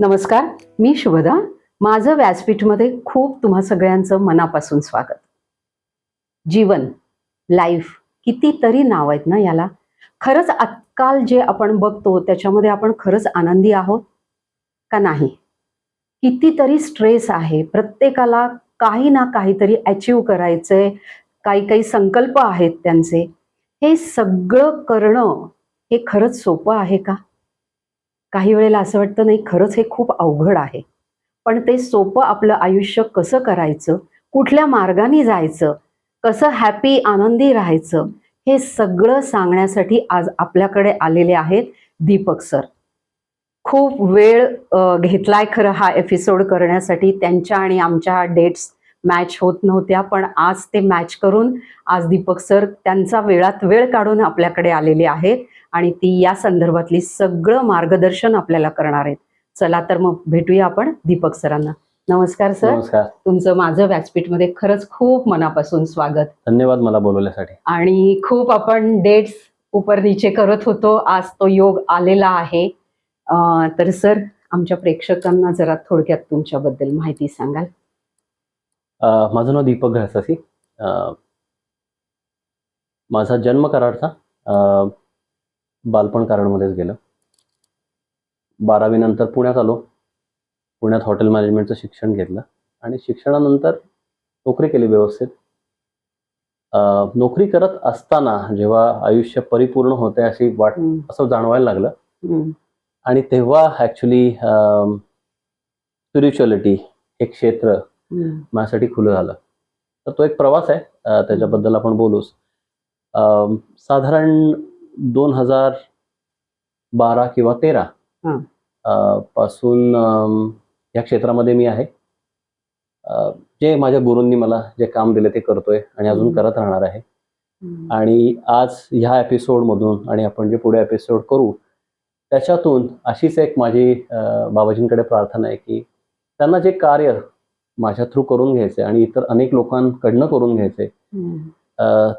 नमस्कार मी शुभदा. माझं व्यासपीठमध्ये खूप तुम्हा सगळ्यांचं मनापासून स्वागत. जीवन लाईफ कितीतरी नाव आहेत ना याला. खरंच आजकाल जे आपण बघतो त्याच्यामध्ये आपण खरंच आनंदी आहोत का नाही? कितीतरी स्ट्रेस आहे. प्रत्येकाला काही ना काहीतरी अचीव करायचंय. काही काही संकल्प आहेत त्यांचे. हे सगळं करणं हे खरंच सोपं आहे का? काही वेळेला असं वाटतं नाही खरंच हे खूप अवघड आहे. पण ते सोपं आपलं आयुष्य कसं करायचं? कुठल्या मार्गाने जायचं? कसं हॅपी आनंदी राहायचं? हे सगळं सांगण्यासाठी आज आपल्याकडे आलेले आहेत दीपक सर. खूप वेळ घेतलाय खरं हा एपिसोड करण्यासाठी. त्यांच्या आणि आमच्या डेट्स मॅच होत नव्हत्या पण आज ते मॅच करून आज दीपक सर त्यांचा वेळात वेळ काढून आपल्याकडे आलेले आहेत आणि ती या संदर्भातली सगळं मार्गदर्शन आपल्याला करणार आहेत. चला तर मग भेटूया आपण दीपक सरांना. नमस्कार सर. नमस्कार. तुमचं माझं व्यासपीठमध्ये खरंच खूप मनापासून स्वागत. धन्यवाद मला बोलवण्यासाठी आणि खूप आपण डेट्स उपर नीचे करत होतो. आज तो योग आलेला आहे. तर सर आमच्या प्रेक्षकांना जरा थोडक्यात तुमच्याबद्दल माहिती सांगाल. माझं नाव दीपक घळसासी अ, माझा जन्म कराडचा. अ, बालपण कराडमध्येच गेलं. बारावी नंतर पुण्यात आलो. पुण्यात हॉटेल मॅनेजमेंटचं शिक्षण घेतलं. आणि शिक्षणानंतर नोकरी केली व्यवस्थित. नोकरी करत असताना जेव्हा आयुष्य परिपूर्ण होते अशी वाट असं जाणवायला लागलं. आणि तेव्हा ॲक्च्युली स्पिरिच्युअलिटी हे क्षेत्र माझ्यासाठी खुलं झालं. तर तो एक प्रवास आहे. त्याच्याबद्दल आपण बोलूच. अं, साधारण दोन हजार बारा किंवा तेरा पासून या क्षेत्रामध्ये मी आहे जे माझ्या गुरूंनी मला जे काम दिले ते करतोय आणि अजून. करत राहणार आहे. आणि आज ह्या एपिसोडमधून आणि आपण जे पुढे एपिसोड करू त्याच्यातून अशीच एक माझी बाबाजींकडे प्रार्थना आहे की त्यांना जे कार्य माझ्या थ्रू करून घ्यायचे आणि इतर अनेक लोकांकडनं करून घ्यायचे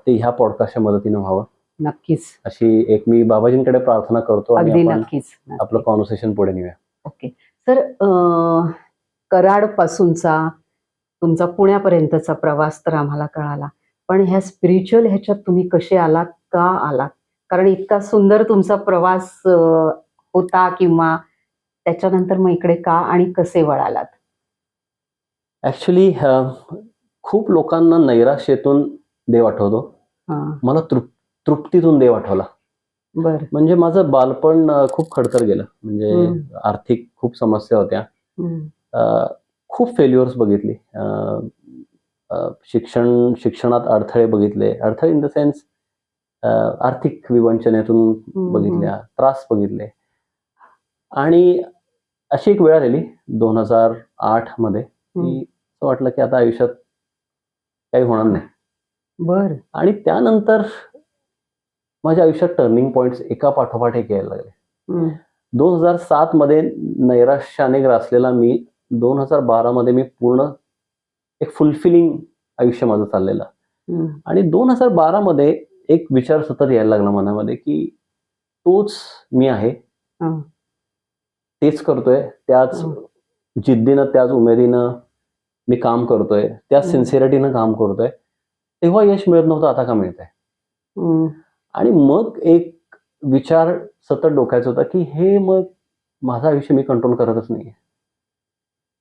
ते ह्या पॉडकास्टच्या मदतीने व्हावं नक्कीच. अशी एक मी बाबाजींकडे प्रार्थना करतो अगदी नक्कीच आपलं कॉन्व्हर्सेशन पुढे नेऊया. ओके. सर कराड पासूनचा तुमचा पुण्यापर्यंतचा प्रवास तर आम्हाला कळाला. पण ह्या स्पिरिच्युअल ह्याच्यात तुम्ही कसे आलात का आलात? कारण इतका सुंदर तुमचा प्रवास होता किंवा त्याच्यानंतर मग इकडे का आणि कसे वळालात? ऍक्च्युली खूप लोकांना नैराश्येतून देव आठवतो. मला तृप तृप्तीतून देव आठवला. बर. म्हणजे माझं बालपण खूप खडतर गेलं. म्हणजे. आर्थिक खूप समस्या होत्या. खूप फेल्युअर्स बघितली. शिक्षण शिक्षणात अडथळे बघितले. अडथळे इन द सेन्स आर्थिक विवंचनेतून बघितल्या त्रास बघितले. आणि अशी एक वेळ आलेली दोन हजार आठमध्ये की असं वाटलं की आता आयुष्यात काही होणार नाही. बर. आणि त्यानंतर माझ्या आयुष्यात टर्निंग पॉइंट्स एका पाठोपाठ एक यायला लागले. दोन हजार सात मध्ये नैराश्याने ग्रासलेला मी दोन हजार बारा मध्ये मी पूर्ण एक फुलफिलिंग आयुष्य माझं चाललेलं. आणि दोन हजार बारा मध्ये एक विचार सतत यायला लागला मनामध्ये की तोच मी आहे. हा. तेच करतोय त्याच. जिद्दीनं त्याच उमेदीनं मी काम करतोय त्याच. सिन्सिअरिटीनं काम करतोय. तेव्हा यश मिळत नव्हतं आता का मिळत आहे आणि मग एक विचार सतत डोक्याचा होता की हे मग माझं आयुष्य मी कंट्रोल करतच नाही.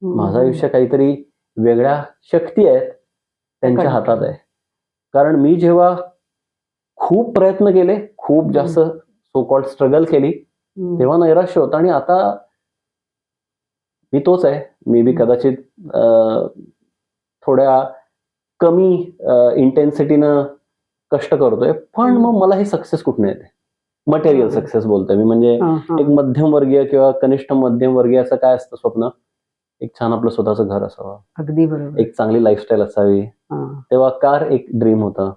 माझं आयुष्य काहीतरी वेगळ्या शक्ती आहेत त्यांच्या. हातात आहे. कारण मी जेव्हा खूप प्रयत्न केले खूप जास्त सो कॉल्ड स्ट्रगल केली तेव्हा नैराश्य होतं. आणि आता मी तोच आहे. मी बी कदाचित थोड्या कमी इंटेन्सिटीनं कष्ट करतोय पण. मग मला ही सक्सेस कुठून येते मटेरियल. सक्सेस बोलतोय मी म्हणजे. एक मध्यमवर्गीय किंवा कनिष्ठ मध्यमवर्गीय असं काय असतं स्वप्न एक छान आपलं स्वतःचं घर असावं अगदी बरोबर एक चांगली लाईफस्टाईल असावी. तेव्हा कार एक ड्रीम होतं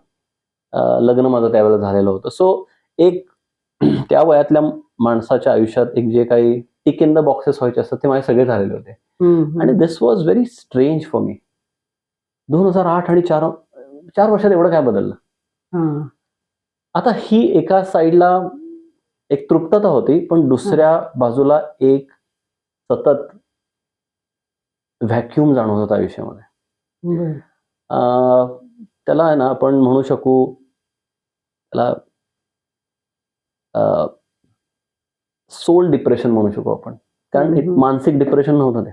लग्न माझं त्यावेळेला झालेलं होतं सो एक त्या वयातल्या माणसाच्या आयुष्यात एक जे काही टिक इन द बॉक्सेस व्हायचे असतात ते माझे सगळे झालेले होते. आणि this was very strange for me दोन हजार आठ आणि चार चार वर्षात एवढं काय बदललं. आता ही एका साईडला एक तृप्तता होती पण दुसऱ्या बाजूला एक सतत व्हॅक्युम जाणवत होता आयुष्यामध्ये. त्याला आहे ना आपण म्हणू शकू त्याला सोल डिप्रेशन म्हणू शकू आपण. कारण. मानसिक डिप्रेशन नव्हतं ते.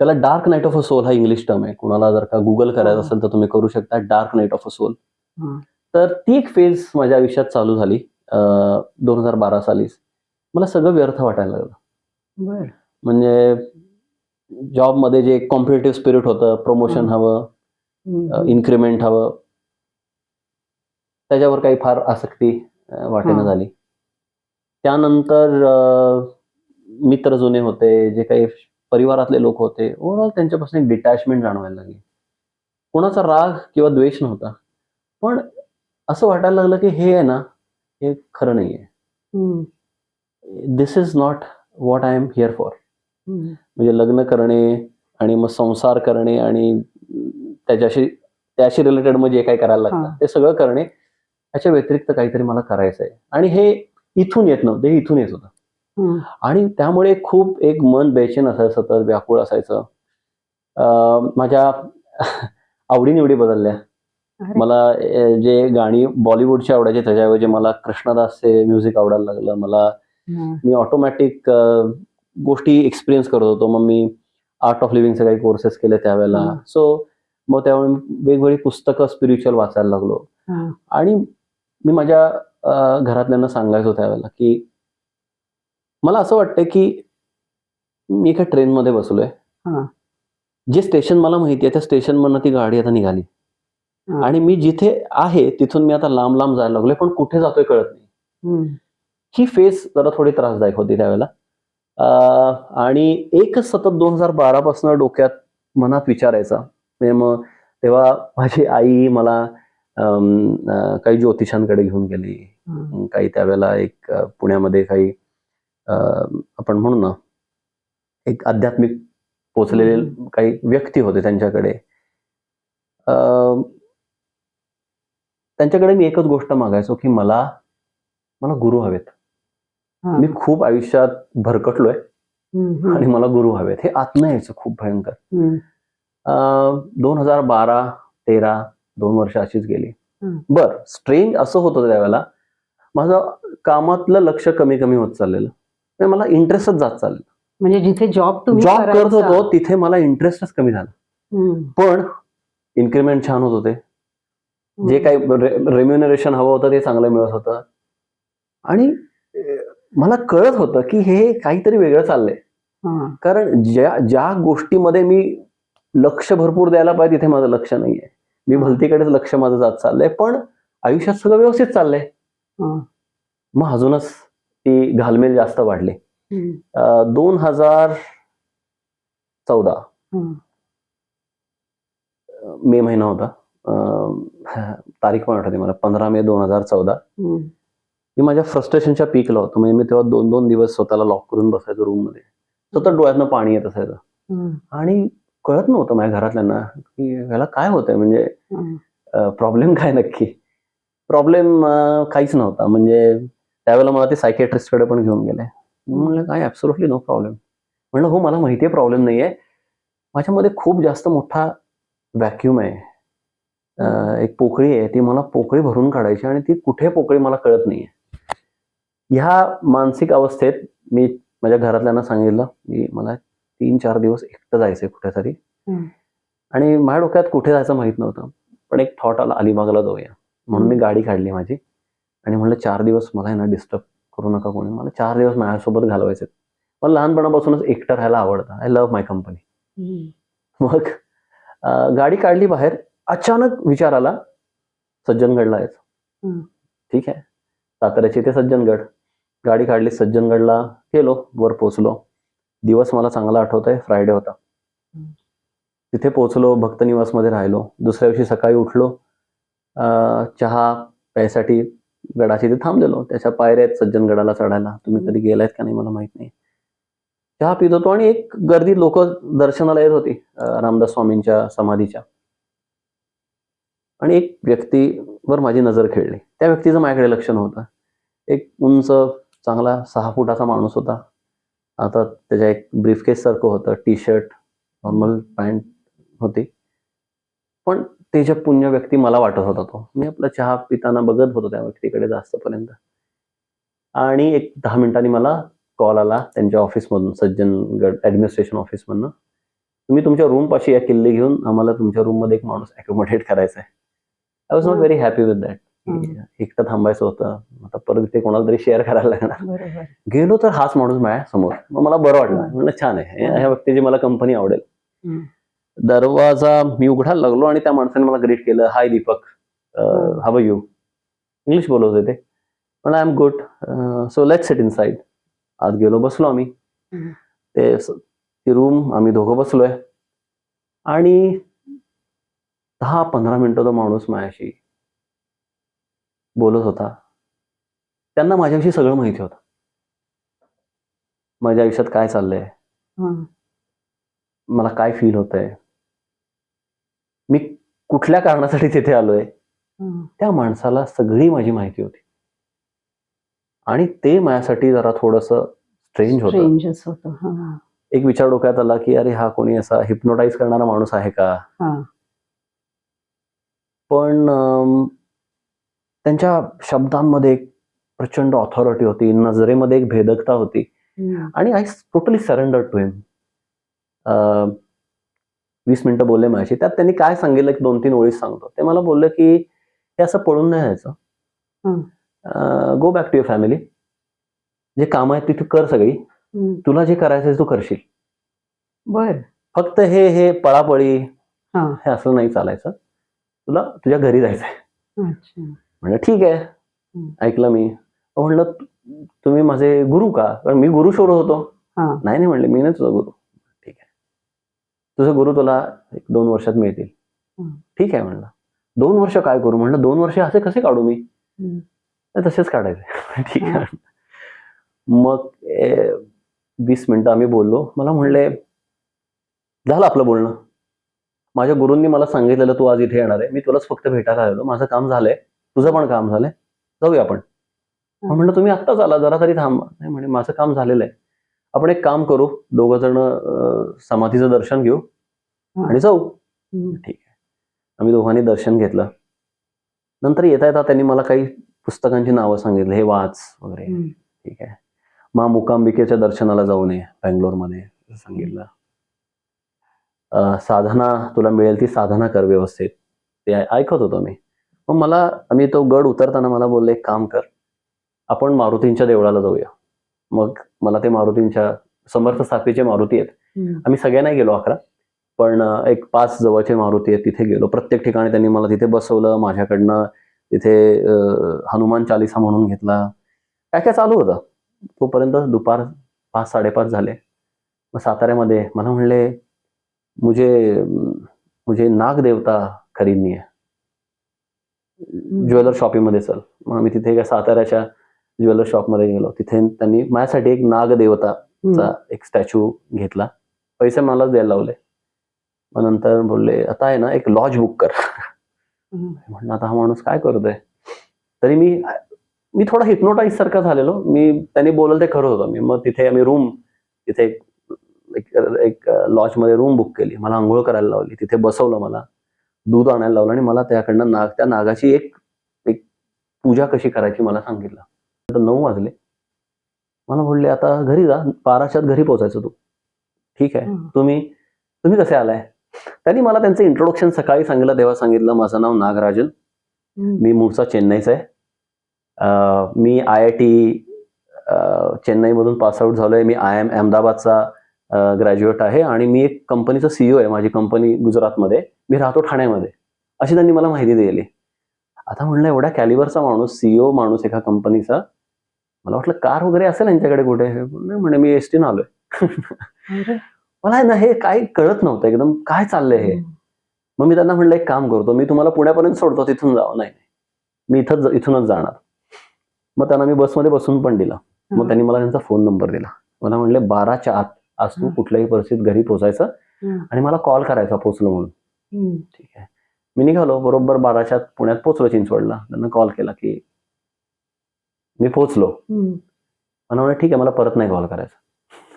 त्याला dark night of a soul हा इंग्लिश टर्म आहे कुणाला जर का गुगल करायचं हा. असेल तर तुम्ही करू शकता dark night of a soul. तर ती एक फेज माझ्या आयुष्यात चालू झाली दोन हजार बारा सालीच मला सगळं व्यर्थ वाटायला लागलं. म्हणजे जॉबमध्ये जे कॉम्पिटेटिव्ह स्पिरिट होतं प्रमोशन. हवं इन्क्रीमेंट हवं त्याच्यावर काही फार आसक्ती वाटेना. झाली त्यानंतर मित्र जुने होते जे काही परिवारातले लोक होते. ओव्हरऑल त्यांच्यापासून एक डिटॅचमेंट जाणवायला लागली. कोणाचा राग किंवा द्वेष नव्हता. पण असं वाटायला लागलं की हे आहे ना हे खरं नाहीये. हम्म, this is not what I am here for. म्हणजे लग्न करणे आणि मग संसार करणे आणि त्याच्याशी त्याशी रिलेटेड मग जे काही करायला लागतं. ते सगळं करणे याच्या व्यतिरिक्त काहीतरी मला करायचं आहे आणि हे इथून येत नव्हतं हे इथून येत होतं. आणि त्यामुळे खूप एक मन बेचैन असायचं सतत व्याकुळ असायचं माझ्या आवडीनिवडी बदलल्या. मला जे गाणी बॉलिवूडची आवडायची त्याच्याऐवजी मला कृष्णदासचे म्युझिक आवडायला लागलं मला. मी ऑटोमॅटिक गोष्टी एक्सपिरियन्स करत होतो मग मी आर्ट ऑफ लिव्हिंगचे काही कोर्सेस केले त्यावेळेला. सो मग त्यावेळी मी वेगवेगळी पुस्तकं स्पिरिच्युअल वाचायला लागलो. आणि मी माझ्या घरातल्यांना सांगायचो त्यावेळेला की मला असं वाटतं की मी एका ट्रेनमध्ये बसलोय हा. जे स्टेशन मला माहिती आहे त्या स्टेशनमधनं ती गाडी आता निघाली हा. आणि मी जिथे आहे तिथून मी आता लांब लांब जायला लागलोय पण कुठे जातोय कळत नाही हम्म. ही फेज जरा थोडी त्रासदायक होती त्यावेळेला अं, आणि एकच सतत दोन हजार बारा पासून डोक्यात मनात विचारायचा म्हणजे मग तेव्हा माझी आई मला अं, अं, काही ज्योतिषांकडे घेऊन गेली. काही त्यावेळेला एक अं, पुण्यामध्ये काही आपण म्हणू ना एक आध्यात्मिक पोचलेले. काही व्यक्ती होते त्यांच्याकडे अं, त्यांच्याकडे मी एकच गोष्ट मागायचो की मला मला गुरु हवेत. मी खूप आयुष्यात भरकटलोय. आणि मला गुरु हवेत हे आत्म यायचं खूप भयंकर. दोन हजार बारा तेरा दोन वर्ष अशीच गेली. बर स्ट्रेंज असं होतं त्यावेळेला माझं कामातलं लक्ष कमी कमी होत चाललेलं मला इंटरेस्टच जात चाललं. म्हणजे जिथे जॉब तुम्ही जॉब करत होतो तिथे मला इंटरेस्टच कमी झाला. पण इन्क्रीमेंट छान होत होते. जे काही रेम्युनरेशन हवं होतं ते चांगलं मिळत होतं. आणि मला कळत होतं की हे काहीतरी वेगळं चाललंय. कारण ज्या ज्या गोष्टीमध्ये मी लक्ष भरपूर द्यायला पाहिजे तिथे माझं लक्ष नाहीये. मी भलतीकडेच लक्ष माझं जात चाललंय पण आयुष्यात सगळं व्यवस्थित चाललंय. मग अजूनच ती घालमेल जास्त वाढली. दोन हजार चौदा. मे महिना होता. तारीख पण आठवते मला. पंधरा मे दोन हजार चौदा. मी माझ्या फ्रस्ट्रेशनच्या पीकला होतो. म्हणजे मी तेव्हा दोन दोन दिवस स्वतःला लॉक करून बसायचो रूममध्ये. सतत डोळ्यातनं पाणी येत असायचं. आणि कळत नव्हतं माझ्या घरातल्यांना की ह्याला काय होतंय? म्हणजे. प्रॉब्लेम काय नक्की? प्रॉब्लेम काहीच नव्हता. म्हणजे त्यावेळेला मला ते सायकेट्रिस्टकडे पण घेऊन गेले. म्हणलं काय ऍब्सोल्युटली नो प्रॉब्लेम म्हणलं हो मला माहिती आहे प्रॉब्लेम नाही आहे माझ्यामध्ये खूप जास्त मोठा व्हॅक्यूम आहे. एक पोकळी आहे ती मला पोकळी भरून काढायची आणि ती कुठे पोकळी मला कळत नाहीये. ह्या मानसिक अवस्थेत मी माझ्या घरातल्यांना सांगितलं की मला तीन चार दिवस एकटं जायचंय कुठेतरी. आणि माझ्या डोक्यात कुठे जायचं माहीत नव्हतं. पण एक थॉट आला अलिबागला जाऊया. म्हणून मी. गाडी काढली माझी. आणि म्हणलं चार दिवस मला आहे ना डिस्टर्ब करू नका कोणी. मला चार दिवस माझ्यासोबत घालवायचे मला लहानपणापासूनच एकटं राहायला आवडतं. I love my company. मग गाडी काढली बाहेर. अचानक विचार आला सज्जनगडला यायचं. ठीक आहे. साताऱ्याचे ते सज्जनगड. गाडी काढली सज्जनगडला गेलो वर पोचलो दिवस मला चांगला आठवत आहे फ्रायडे होता. तिथे पोहोचलो भक्त निवासमध्ये राहिलो. दुसऱ्या दिवशी सकाळी उठलो. चहा प्यायसाठी गडाशी तिथे थांबलेलो. त्याच्या पायऱ्या आहेत सज्जनगडाला चढायला. तुम्ही कधी गेलायत का नाही मला माहीत नाही. चहा पित होतो आणि एक गर्दी लोक दर्शनाला येत होती रामदास स्वामींच्या समाधीच्या. आणि एक व्यक्तीवर माझी नजर खेळली. त्या व्यक्तीचं माझ्याकडे लक्ष नव्हतं. एक उंच चांगला सहा फुटाचा माणूस होता. आता त्याच्या एक ब्रीफकेस सारखं होतं. टी शर्ट नॉर्मल पॅन्ट होती. पण तेजपुण्य व्यक्ती मला वाटत होता तो. मी आपला चहा पिताना बघत होतो त्या व्यक्तीकडे जास्तपर्यंत. आणि एक दहा मिनिटांनी मला कॉल आला त्यांच्या ऑफिसमधून सज्जनगड ऍडमिनिस्ट्रेशन ऑफिसमधनं तुम्ही तुमच्या रूम पाशी या किल्ले घेऊन आम्हाला तुमच्या रूममध्ये एक माणूस अकोमोडेट करायचा आहे I was not very happy with that. एकटं थांबायचं होतं. आता परत ते कोणाला तरी शेअर करायला लागणार. गेलो तर हाच माणूस माझ्यासमोर. मग मला बरं वाटलं. म्हणलं छान आहे. ह्या- व्यक्तीची मला कंपनी आवडेल. दरवाजा मी उघडायला लागलो आणि त्या माणसाने मला ग्रीट केलं हाय दीपक. हव यू इंग्लिश बोलत होते. ते म्हणलं I am good so let set inside आज गेलो बसलो आम्ही. ते ती रूम आम्ही दोघं बसलोय. आणि दहा पंधरा मिनिटं तो माणूस माझ्याशी बोलत होता. त्यांना माझ्याविषयी सगळं माहिती होतं. माझ्या आयुष्यात काय चाललंय. मला काय फील होत आहे मी कुठल्या कारणासाठी तिथे आलोय. त्या माणसाला सगळी माझी माहिती होती आणि ते माझ्यासाठी जरा थोडस स्ट्रेंज होतं हा. एक विचार डोक्यात आला की अरे हा कोणी असा हिप्नोटाईज करणारा माणूस आहे का. पण त्यांच्या शब्दांमध्ये एक प्रचंड ऑथॉरिटी होती नजरेमध्ये एक भेदकता होती. आणि I totally surrender to him वीस मिनिटं बोलले माझ्याशी. त्यात त्यांनी काय सांगितलं की दोन तीन ओळीच सांगतो. ते मला बोललं की हे असं पडून नाही जायचं. Go back to your family जे काम आहेत ती तू कर सगळी. तुला जे करायचं आहे ते करशील. बर. फक्त हे हे पळापळी हा. हे असं नाही चालायचं. तुला तुझ्या घरी जायचंय. म्हणलं ठीक आहे. ऐकलं मी. म्हणलं "तु- तुम्ही माझे गुरु का? कारण मी गुरु शोधत होतो. हा. नाही नाही. म्हणले मी नाही तुझा गुरु. तुझे गुरु तुला एक दोन वर्षात मिळतील. ठीक आहे म्हणलं. दोन वर्ष काय करू? म्हणलं दोन वर्ष असे कसे काढू मी? हम्म. "नाही, तसेच काढायचे. ठीक. आहे मग वीस मिनिटं आम्ही बोललो. मला म्हणले झालं आपलं बोलणं. माझ्या गुरूंनी मला सांगितलेलं तू आज इथे येणार आहे. मी तुलाच फक्त भेटायला आलेलो. माझं काम झालंय. तुझं पण काम झालंय. जाऊया आपण. म्हणलं तुम्ही आत्ताच आला. जरा तरी थांबा. नाही म्हणे माझं काम झालेलं आहे. आपण एक काम करू दोघं जण समाधीचं दर्शन घेऊ. आणि जाऊ. ठीक आहे. आम्ही दोघांनी दर्शन घेतलं. नंतर येता येता त्यांनी मला काही पुस्तकांची नावं सांगितली. हे वाच वगैरे. ठीक आहे. मा मुकांबिकेच्या दर्शनाला जाऊ नये बँगलोरमध्ये सांगितलं. साधना तुला मिळेल ती साधना कर व्यवस्थित. ते ऐकत होतो मी. मग मला आम्ही तो गड उतरताना मला बोलले एक काम कर. आपण मारुतींच्या देवळाला जाऊया. मग मला ते मारुतींच्या समर्थ स्थापीचे मारुती आहेत. आम्ही सगळ्या नाही गेलो अकरा पण एक पाच जवळचे मारुती आहेत तिथे गेलो. प्रत्येक ठिकाणी त्यांनी मला तिथे बसवलं माझ्याकडनं तिथे हनुमान चालिसा म्हणून घेतला. काय काय चालू होतं? तोपर्यंत दुपार पाच साडेपाच झाले. मग साताऱ्यामध्ये मला म्हणले मुझे मुझे नाग देवता खरीदनी आहे ज्वेलर शॉपिंगमध्ये चल. मग आम्ही तिथे एका साताऱ्याच्या ज्वेलर शॉपमध्ये गेलो. तिथे त्यांनी माझ्यासाठी एक नाग देवता हम्म. चा एक स्टॅच्यू घेतला. पैसे मलाच द्यायला लावले. मग नंतर बोलले आता आहे ना एक लॉज बुक कर. म्हणलं आता हा माणूस काय करतोय? तरी मी मी थोडा हिप्नोटाईज सारखा झालेलो. मी त्यांनी बोलल ते खरं होतं. मी मग तिथे आम्ही रूम तिथे एक एक- लॉजमध्ये रूम बुक केली. मला आंघोळ करायला लावली. तिथे बसवलं मला. दूध आणायला लावलं आणि मला त्याकडनं नाग त्या नागाची एक एक पूजा कशी करायची मला सांगितलं. नऊ वाजले. मला बोलले आता घरी जा बाराच्यात घरी पोहोचायचं तू. ठीक आहे. तुम्ही तुम्ही कसे आलाय? त्यांनी मला त्यांचं इंट्रोडक्शन सकाळी सांगितलं तेव्हा सांगितलं माझं नाव नागराजन. मी मूळचा चेन्नईचा आहे. मी आय आय टी चेन्नईमधून पासआउट झालोय. मी आय एम अहमदाबादचा ग्रॅज्युएट आहे आणि मी एक कंपनीचा सीईओ आहे. माझी कंपनी गुजरातमध्ये. मी राहतो ठाण्यामध्ये. अशी त्यांनी मला माहिती दिली. आता म्हणलं एवढ्या कॅलिबरचा माणूस सीईओ माणूस एका कंपनीचा मला वाटलं कार वगैरे असेल यांच्याकडे कुठे? नाही म्हणे मी एस टीनं आलोय. मला ना हे काय कळत नव्हतं एकदम. काय चाललंय हे? मग मी त्यांना म्हणलं एक काम करतो. मी तुम्हाला पुण्यापर्यंत सोडतो तिथून जावं. नाही. मी इथंच इथूनच जाणार. मग त्यांना मी बसमध्ये बसून पण दिला. मग. त्यांनी मला त्यांचा फोन नंबर दिला. मला म्हणले बाराच्या आत आज तू. कुठल्याही परिस्थितीत घरी पोचायचं. आणि मला कॉल करायचा पोचलो म्हणून. ठीक आहे. मी निघालो. बरोबर बाराच्या आत पुण्यात पोचलो चिंचवडला. त्यांना कॉल केला की मी पोचलो. मला म्हणलं ठीक आहे मला परत नाही कॉल करायचा.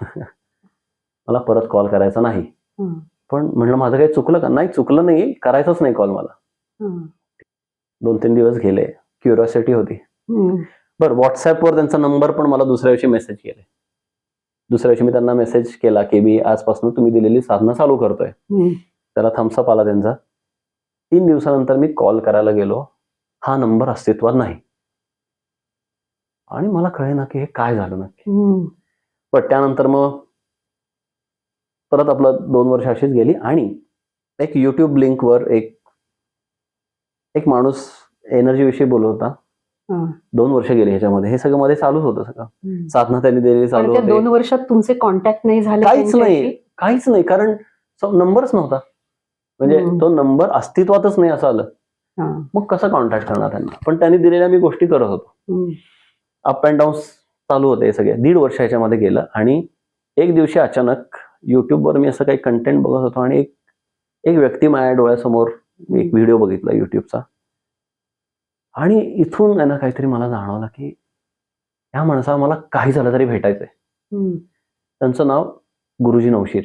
मला परत कॉल करायचा नाही. पण म्हणलं माझं काही चुकलं का? नाही चुकलं नाही. करायचंच नाही कॉल मला. दोन तीन दिवस गेले. क्युरिओसिटी होती. बरं व्हॉट्सअपवर त्यांचा नंबर पण मला दुसऱ्या दिवशी मेसेज केले. दुसऱ्या दिवशी मी त्यांना मेसेज केला की मी आजपासून तुम्ही दिलेली साधनं चालू करतोय. त्याला थम्सअप आला त्यांचा. तीन दिवसानंतर मी कॉल करायला गेलो. हा नंबर अस्तित्वात नाही. आणि मला कळे ना की हे काय झालं नक्की. पण त्यानंतर मग परत आपलं दोन वर्ष अशीच गेली आणि एक युट्यूब लिंकवर एक एक माणूस एनर्जी विषयी बोलत होता. दोन वर्ष गेली ह्याच्यामध्ये हे सगळं मध्ये चालूच होतं सगळं. साधना त्यांनी दिलेली चालू होते दोन वर्षात तुमचे कॉन्टॅक्ट नाही झाले काहीच? नाही काहीच नाही कारण नंबरच नव्हता म्हणजे. तो नंबर अस्तित्वातच नाही असं आलं. मग कसं कॉन्टॅक्ट करणार त्यांना पण त्यांनी दिलेल्या मी गोष्टी करत होतो. अप अँड डाऊन चालू होते सगळे. दीड वर्ष ह्याच्यामध्ये गेलं आणि एक दिवशी अचानक युट्यूबवर मी असं काही कंटेंट बघत होतो आणि एक एक व्यक्ती माझ्या डोळ्यासमोर एक व्हिडिओ बघितला युट्यूबचा आणि इथून आहे ना काहीतरी मला जाणवलं की ह्या माणसाला मला काही झालं तरी भेटायचंय. त्यांचं नाव गुरुजी नवशीर.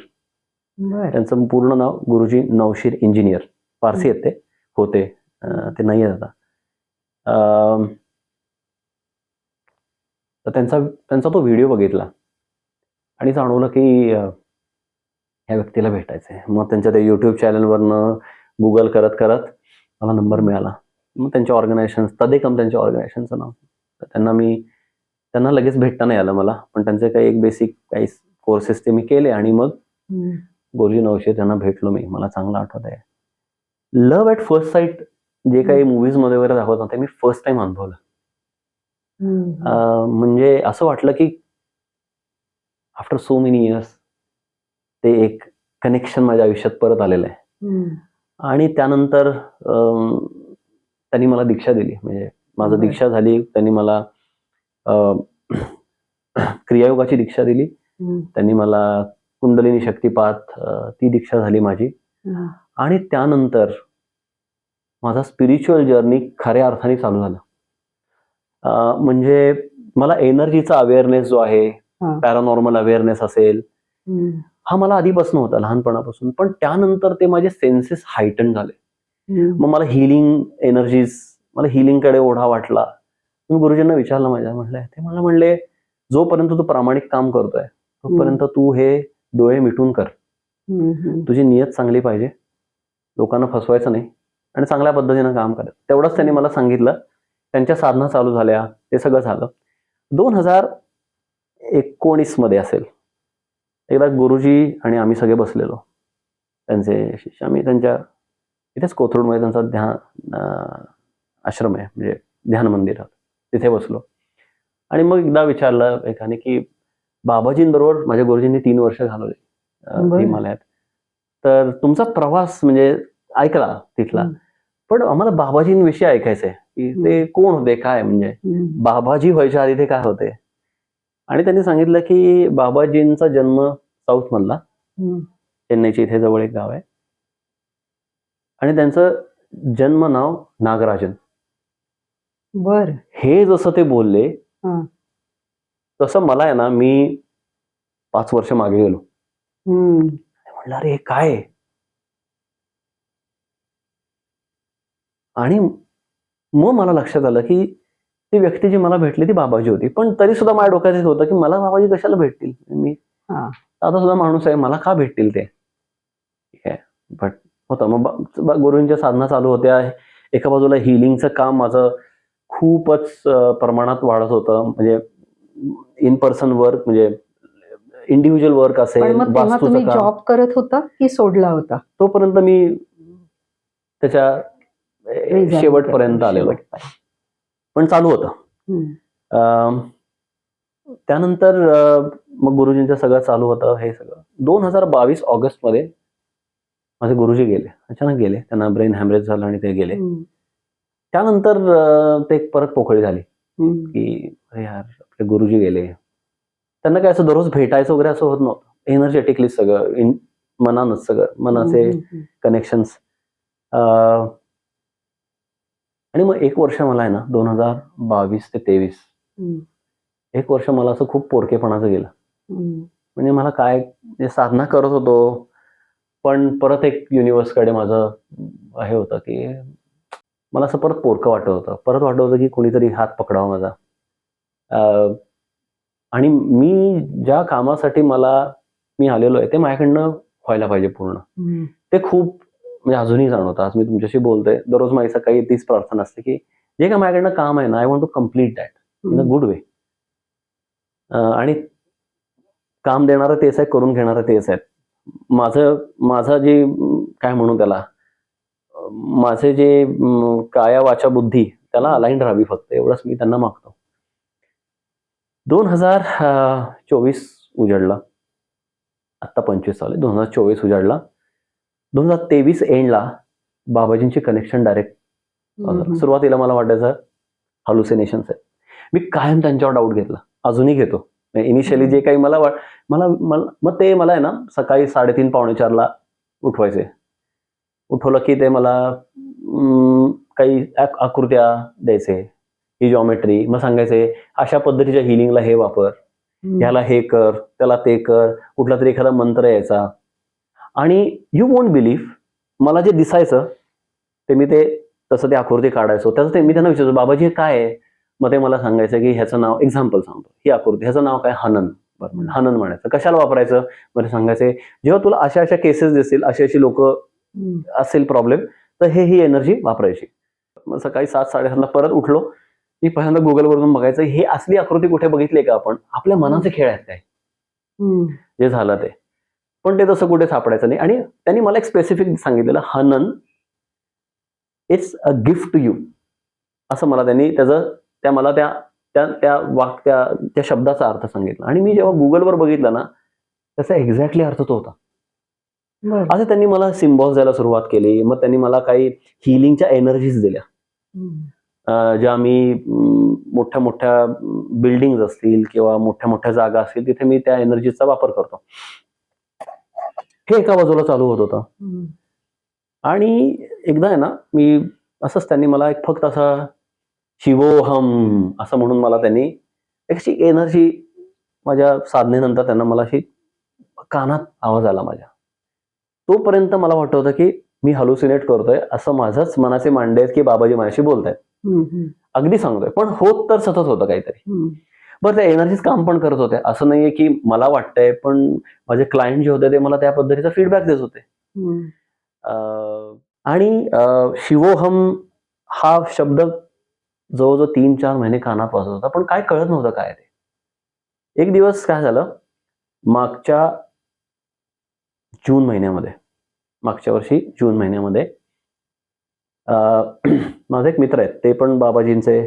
त्यांचं पूर्ण नाव गुरुजी नवशीर इंजिनियर पारसी आहेत ते होते ते नाही आहेत आता. तर त्यांचा त्यांचा तो व्हिडिओ बघितला. आणि जाणवलं की ह्या व्यक्तीला भेटायचंय. मग त्यांच्या त्या युट्यूब चॅनलवरनं गुगल करत करत मला नंबर मिळाला. मग त्यांच्या ऑर्गनायझेशन तदेकम त्यांच्या ऑर्गनायझेशनचं नाव. तर त्यांना मी त्यांना लगेच भेटता नाही आलं मला. पण त्यांचे काही एक बेसिक काही कोर्सेस ते मी केले आणि मग. गुरुजी नवशे त्यांना भेटलो मी. मला चांगलं आठवत आहे लव्ह ॲट फर्स्ट साईट जे काही मूवीजमध्ये वगैरे दाखवत होते मी फर्स्ट टाइम अनुभवलं. म्हणजे असं वाटलं की आफ्टर सो मेनी इयर्स ते एक कनेक्शन माझ्या आयुष्यात परत आलेलं आहे. आणि त्यानंतर त्यांनी मला दीक्षा दिली म्हणजे माझं. दीक्षा झाली त्यांनी मला क्रियायोगाची दीक्षा दिली. त्यांनी मला कुंडलिनी शक्तिपात ती दीक्षा झाली माझी. आणि त्यानंतर माझा स्पिरिच्युअल जर्नी खऱ्या अर्थाने चालू झाला म्हणजे मला एनर्जीचा अवेअरनेस जो आहे. पॅरानॉर्मल अवेअरनेस असेल. हा मला आधीपासून होता लहानपणापासून पण त्यानंतर ते माझे सेन्सेस हायटन झाले. मग मला हिलिंग एनर्जीज मला हिलिंगकडे ओढा वाटला मी गुरुजींना विचारलं माझ्या म्हणलं ते मला म्हणले जोपर्यंत तू प्रामाणिक काम करतोय तोपर्यंत तू हे डोळे मिटून कर. तुझी नियत चांगली पाहिजे लोकांना फसवायचं नाही आणि चांगल्या पद्धतीनं काम करायचं तेवढंच त्यांनी मला सांगितलं त्यांच्या साधना चालू झाल्या ते सगळं झालं दोन हजार एकोणीसमध्ये असेल एकदा गुरुजी आणि आम्ही सगळे बसलेलो त्यांचे शिष्य आम्ही त्यांच्या इथेच कोथरूडमध्ये त्यांचा ध्यान आश्रम आहे म्हणजे ध्यान मंदिर आहे. तिथे बसलो आणि मग एकदा विचारलं एकाने की बाबाजींबरोबर माझ्या गुरुजींनी तीन वर्ष घालवले. हिमालयात तर तुमचा प्रवास म्हणजे ऐकला तिथला. पण आम्हाला बाबाजींविषयी ऐकायचंय की ते कोण होते काय म्हणजे. बाबाजी व्हायच्या आधी ते काय होते आणि त्यांनी सांगितलं की बाबाजींचा जन्म साऊथ मधला. चेन्नईच्या इथे जवळ एक गाव आहे आणि त्यांचं जन्म नाव नागराजन बर हे जसं ते बोलले. तसं मला आहे ना मी पाच वर्ष मागे गेलो. म्हणलं अरे हे काय? आणि मग मला लक्षात आलं की ती व्यक्ती जी मला भेटली ती बाबाजी होती. पण तरी सुद्धा माझ्या डोक्यात होतं की मला बाबाजी कशाला भेटतील? मी हा. आता सुद्धा माणूस आहे मला का भेटतील ते? ठीक आहे. बट होतं. मग गुरूंच्या साधना चालू होत्या. एका बाजूला हिलिंगचं काम माझं खूपच प्रमाणात वाढत होतं. म्हणजे इन पर्सन वर्क म्हणजे इंडिव्हिज्युअल वर्क असेल जॉब करत होता की सोडला होता? तोपर्यंत मी त्याच्या शेवटपर्यंत आलेलो. पण चालू होतं. त्यानंतर मग गुरुजींचं सगळं चालू होतं हे सगळं. दोन हजार बावीस ऑगस्टमध्ये माझे गुरुजी गेले. अचानक गेले. त्यांना ब्रेन हॅमरेज झालं आणि ते गेले. त्यानंतर ते परत पोकळी झाली. की अरे यार आपले गुरुजी गेले. त्यांना काय असं दररोज भेटायचं वगैरे असं होत नव्हतं. एनर्जेटिकली सगळं मनानच सगळं मनाचे. कनेक्शन्स आणि मग एक वर्ष मला आहे ना दोन हजार बावीस ते तेवीस. एक वर्ष मला असं खूप पोरकेपणाचं गेलं. म्हणजे मला काय म्हणजे साधना करत होतो पण परत एक युनिव्हर्सकडे माझं हे होतं की मला असं परत पोरकं वाटत होतं परत वाटत होतं की कोणीतरी हात पकडावा माझा अं, आणि मी ज्या कामासाठी मला मी आलेलो आहे ते माझ्याकडनं व्हायला पाहिजे पूर्ण. ते खूप म्हणजे अजूनही जाणवतं. आज मी तुमच्याशी बोलतोय. दररोज माझी सकाळी तीच प्रार्थना असते की जे काय माझ्याकडनं काम आहे ना I want to complete that in a good way आणि काम देणारं तेच आहे करून घेणारं तेच आहेत माझं माझं जे काय म्हणू त्याला माझे जे काया वाचा बुद्धी त्याला अलाईन राहावी फक्त एवढंच मी त्यांना मागतो. दोन हजार चोवीस उजडला. आत्ता पंचवीस चालू दोन हजार चोवीस उजाडला. दोन हजार तेवीस एंडला बाबाजींची कनेक्शन डायरेक्ट. सुरुवातीला मला वाटायचं हॅल्युसिनेशन्स आहेत. मी कायम त्यांच्यावर डाऊट घेतला. अजूनही घेतो. इनिशियली जे काही मला वाट मला मग ते मला आहे ना सकाळी साडेतीन पावणे चारला उठवायचे. उठवलं की ते मला काही आक- आकृत्या द्यायचे. ही जॉमेट्री मग सांगायचे अशा पद्धतीच्या हिलिंगला हे वापर. ह्याला हे कर त्याला ते कर. कुठला तरी एखादा मंत्र यायचा. आणि यू वोंट बिलीव्ह मला जे दिसायचं ते मी ते तसं ते आकृती काढायचो. त्याचं ते मी त्यांना विचारायचो बाबाजी हे काय आहे? मग ते मला सांगायचं की ह्याचं नाव एक्झाम्पल सांगतो. ही आकृती ह्याचं नाव काय? हनन. बरं हनन म्हणायचं. कशाला वापरायचं? मला सांगायचे जेव्हा तुला अशा अशा केसेस दिसतील अशी अशी लोक. असेल प्रॉब्लेम तर हे ही एनर्जी वापरायची. मग सकाळी सात साडेसातला परत उठलो. मी पहिल्यांदा गुगलवरून बघायचं ही असली आकृती कुठे बघितली का आपण? आपल्या मनाचे खेळ आहेत काय. जे झालं ते. पण ते तसं कुठे सापडायचं नाही. आणि त्यांनी मला एक स्पेसिफिक सांगितलेलं हनन it's a gift to you असं मला त्यांनी त्याचं त्या मला त्या त्या त्या वाक त्या त्या शब्दाचा अर्थ सांगितला. आणि मी जेव्हा गुगलवर बघितलं ना त्याचा एक्झॅक्टली अर्थ तो होता. असं त्यांनी मला सिम्बॉल्स द्यायला सुरुवात केली. मग त्यांनी मला काही हिलिंगच्या एनर्जीज दिल्या. ज्या मी मोठ्या मोठ्या बिल्डिंग असतील किंवा मोठ्या मोठ्या जागा असतील तिथे मी त्या एनर्जीचा वापर करतो. हे एका बाजूला चालू होत होतं. आणि एकदा आहे ना मी असंच त्यांनी मला एक फक्त असा शिवोहम असं म्हणून मला त्यांनी एक अशी एनर्जी माझ्या साधनेनंतर त्यांना मला अशी कानात आवाज आला माझ्या तोपर्यंत मला वाटत होतं की मी हॅल्युसिनेट करतोय असं माझंच मनाचे मांडे आहेत की बाबाजी माझ्याशी बोलतायत. अगदी सांगतोय पण होत तर सतत होतं काहीतरी. बरं त्या एनर्जीज काम पण करत होते असं नाहीये की मला वाटतंय पण माझे क्लायंट जे होते ते मला त्या पद्धतीचा फीडबॅक देत होते. आणि शिवोहम हा शब्द जवळजवळ तीन चार महिने कानात वाजत होता पण काय कळत नव्हतं काय ते. एक दिवस काय झालं मागच्या जून महिन्यामध्ये मागच्या वर्षी जून महिन्यामध्ये अं, माझे एक मित्र आहेत ते पण बाबाजींचे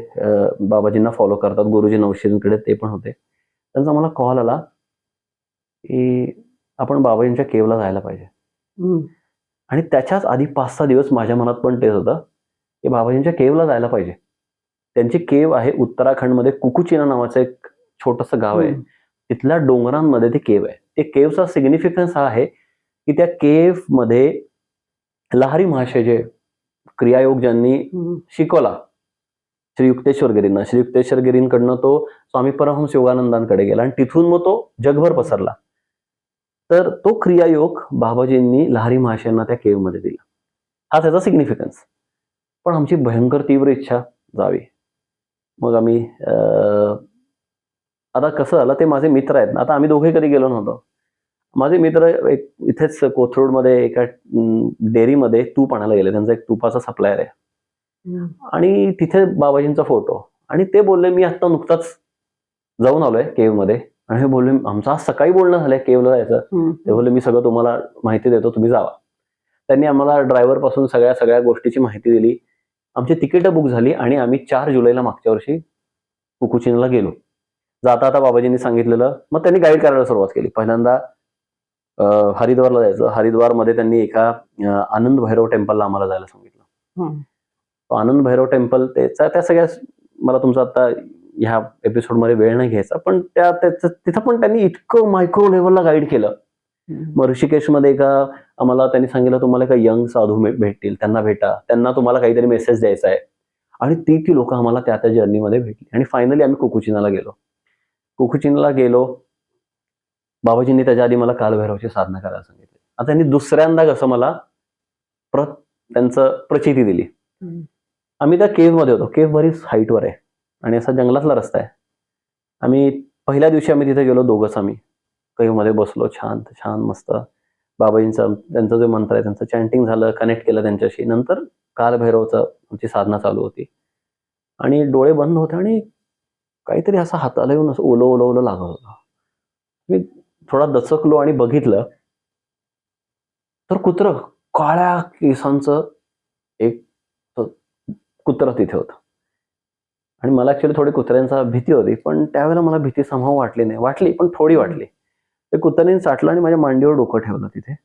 बाबाजींना फॉलो करतात गुरुजी नवशींकडे ते पण होते. त्यांचा मला कॉल आला की आपण बाबाजींच्या केवला जायला पाहिजे. आणि त्याच्याच आधी पाच सहा दिवस माझ्या मनात पण तेच होतं की बाबाजींच्या केवला जायला पाहिजे. त्यांची केव आहे उत्तराखंडमध्ये कुकुचिना नावाचं एक छोटंसं गाव आहे. तिथल्या डोंगरांमध्ये ते केव आहे. ते केवचा सिग्निफिकन्स हा आहे की त्या केवमध्ये लहारी महाशय जे क्रियायोग ज्यांनी. शिकवला श्री युक्तेश्वर गिरींना. श्री युक्तेश्वर गिरींकडनं तो स्वामी परमहंस योगानंदांकडे गेला आणि तिथून मग तो जगभर पसरला. तर तो क्रियायोग बाबाजींनी लहारी महाशयांना त्या केवमध्ये दिला. हा त्याचा सिग्निफिकन्स पण आमची भयंकर तीव्र इच्छा जावी. मग आम्ही आता कसं झालं ते माझे मित्र आहेत ना आता आम्ही दोघे कधी गेलो नव्हतो. माझे मित्र एक इथेच कोथरूडमध्ये एका डेअरीमध्ये तूप आणायला गेले. त्यांचा एक तुपाचा सप्लायर आहे. आणि तिथे बाबाजींचा फोटो आणि ते बोलले मी आता नुकताच जाऊन आलोय केवमध्ये आणि हे बोलले आमचं आज सकाळी बोलणं झालंय केवला जायचं. ते बोलले मी सगळं तुम्हाला माहिती देतो तुम्ही जावा. त्यांनी आम्हाला ड्रायव्हरपासून सगळ्या सगळ्या गोष्टीची माहिती दिली. आमची तिकीटं बुक झाली आणि आम्ही चार जुलैला मागच्या वर्षी कुकुचिनला गेलो. जाता आता बाबाजींनी सांगितलेलं. मग त्यांनी गाईड करायला सुरुवात केली. पहिल्यांदा हरिद्वारला जायचं. हरिद्वारमध्ये त्यांनी एका आनंद भैरव टेम्पलला आम्हाला जायला सांगितलं. तो आनंद भैरव टेम्पल त्याचा त्या सगळ्या मला तुमचा आता ह्या एपिसोडमध्ये वेळ नाही घ्यायचा पण त्या त्याचं तिथं पण त्यांनी इतकं मायक्रो लेवलला गाईड केलं. मग ऋषिकेशमध्ये एका आम्हाला त्यांनी सांगितलं तुम्हाला एका यंग साधू भेटतील त्यांना भेटा. त्यांना तुम्हाला काहीतरी मेसेज द्यायचा आहे. आणि ती ती लोक आम्हाला त्या त्या जर्नीमध्ये भेटली. आणि फायनली आम्ही कुकुचिनाला गेलो. कुकुचिनाला गेलो. बाबाजींनी त्याच्या आधी मला कालभैरवची साधना करायला सांगितली. आता त्यांनी दुसऱ्यांदा कसं मला प्र त्यांचं प्रचिती दिली. आम्ही त्या केव्हमध्ये होतो. केव्ह बरीच हाईटवर आहे. आणि असा जंगलातला रस्ता आहे. आम्ही पहिल्या दिवशी आम्ही तिथे गेलो दोघंच आम्ही. केव्हमध्ये बसलो छान छान मस्त. बाबाजींचा त्यांचा जो मंत्र आहे त्यांचं चॅन्टिंग झालं कनेक्ट केलं त्यांच्याशी. नंतर कालभैरवचं आमची साधना चालू होती. आणि डोळे बंद होते आणि काहीतरी असं हाताला येऊन असं ओलं ओलं ओलं लागत होतं. मी थोडा दचकलो आणि बघितलं तर कुत्र काळ्या केसांचं एक कुत्र तिथे होतं. आणि मला ऍक्च्युली थोडी कुत्र्यांचा भीती होती पण त्यावेळेला मला भीती समाव वाटली नाही. वाटली पण थोडी वाटली. ते कुत्र्याने चाटलं आणि माझ्या मांडीवर डोकं ठेवलं तिथे.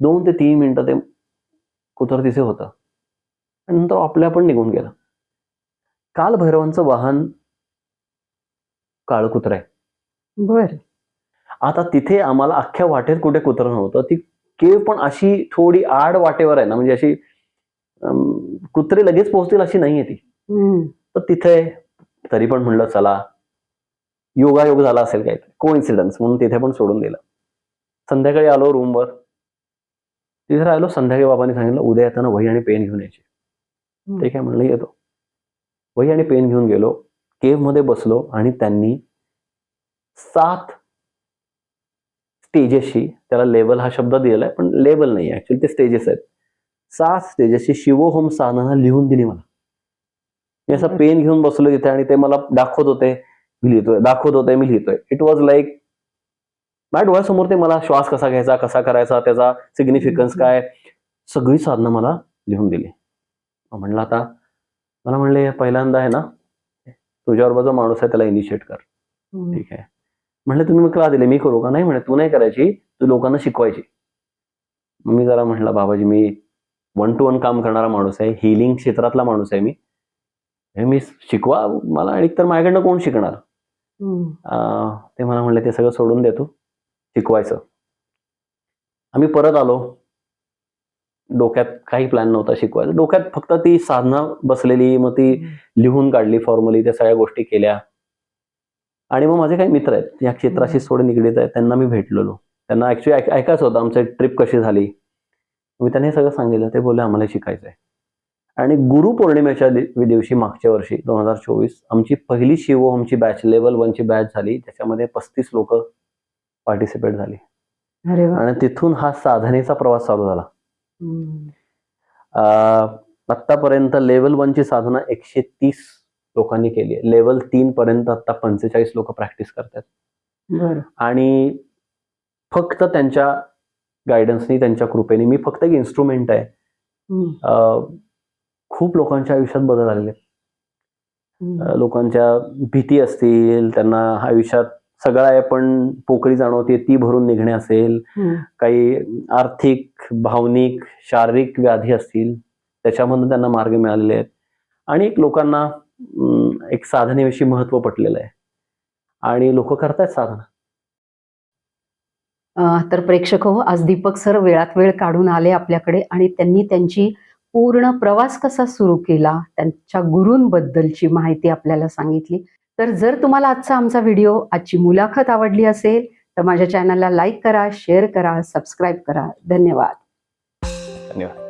दोन ते तीन मिनटं ते कुत्र तिथे होतं. आणि नंतर आपल्या पण निघून गेलं. काल भैरवांचं वाहन काळ कुत्र आहे बरं. आता तिथे आम्हाला अख्ख्या वाटेत कुठे कुत्रं नव्हतं. ती केव पण अशी थोडी आड वाटेवर आहे ना म्हणजे अशी कुत्रे लगेच पोहोचतील अशी नाहीये ती. तर तिथे तरी पण म्हणलं चला योगायोग झाला असेल काहीतरी कोइन्सिडन्स म्हणून तिथे पण सोडून दिलं. संध्याकाळी आलो रूमवर. तिथे राहिलो संध्याकाळी बाबांनी सांगितलं उद्या येताना वही आणि पेन घेऊन यायची. ठीक आहे म्हणलं येतो वही आणि पेन घेऊन गेलो. केव्हमध्ये बसलो आणि त्यांनी सात स्टेजेसशी त्याला लेवल हा शब्द दिलेला आहे पण लेवल नाही ऍक्च्युली ते स्टेजेस आहेत. सात स्टेजेसची शिवोहोम साधना लिहून दिली मला. मी असं. पेन घेऊन बसलो तिथे आणि ते मला दाखवत होते मी लिहितोय दाखवत होते मी लिहितोय. इट वॉज लाईक माझ्या डोळ्यासमोर ते मला श्वास कसा घ्यायचा कसा करायचा त्याचा सिग्निफिकन्स. काय सगळी साधनं मला लिहून दिली. म्हणलं आता मला म्हणले पहिल्यांदा आहे ना तुझ्याबरोबर जो माणूस आहे त्याला इनिशिएट कर. ठीक आहे. म्हणलं तुम्ही मग का दिले मी करू का? नाही म्हणे तू नाही करायची तू लोकांना शिकवायची. मी जरा म्हटलं बाबाजी मी वन टू वन काम करणारा माणूस आहे हिलिंग क्षेत्रातला माणूस आहे मी. हे मी शिकवा मला आणि तर माझ्याकडनं कोण शिकणार? ते मला म्हणले ते सगळं सोडून देतो शिकवायचं. आम्ही परत आलो. डोक्यात काही प्लॅन नव्हता शिकवायचा. डोक्यात फक्त ती साधना बसलेली मग ती लिहून काढली फॉर्मली त्या सगळ्या गोष्टी केल्या. आणि मग माझे काही मित्र आहेत या क्षेत्राशी थोडे निगडीत आहेत त्यांना मी भेटलेलो. त्यांना ऍक्च्युली ऐकायचं होतं आमचं ट्रिप कशी झाली. मी त्यांनी हे सगळं सांगितलं ते बोलले आम्हाला शिकायचं आहे आणि गुरुपौर्णिमेच्या दि- दिवशी मागच्या वर्षी दोन हजार चोवीस आमची पहिली शिवोहमची बॅच लेवल वनची बॅच झाली त्याच्यामध्ये पस्तीस लोक पार्टिसिपेट झाली. आणि तिथून हा साधनेचा प्रवास चालू झाला. आत्तापर्यंत लेवल वनची साधना एकशे तीस लोकांनी केली आहे. लेवल तीन पर्यंत आता पंचेचाळीस लोक प्रॅक्टिस करतात आणि फक्त त्यांच्या गायडन्सनी त्यांच्या कृपेने मी फक्त एक इन्स्ट्रुमेंट आहे. खूप लोकांच्या आयुष्यात बदल आलेले लोकांच्या भीती असतील त्यांना आयुष्यात सगळं आहे पण पोकळी जाणवते ती भरून निघणे असेल. काही आर्थिक भावनिक शारीरिक व्याधी असतील त्याच्यामधून त्यांना मार्ग मिळालेले आहेत. आणि एक लोकांना एक साधनेविषयी महत्त्व पटलेलं आहे. आणि लोक करतायत साधना. तर प्रेक्षक हो आज दीपक सर वेळात वेळ काढून आले आपल्याकडे आणि त्यांनी त्यांची पूर्ण प्रवास कसा सुरू केला त्यांच्या गुरूंबद्दलची माहिती आपल्याला सांगितली. तर जर तुम्हाला आजचा आमचा व्हिडिओ आजची मुलाखत आवडली असेल तर माझ्या चॅनलला लाईक करा शेअर करा सबस्क्राईब करा. धन्यवाद. धन्यवाद.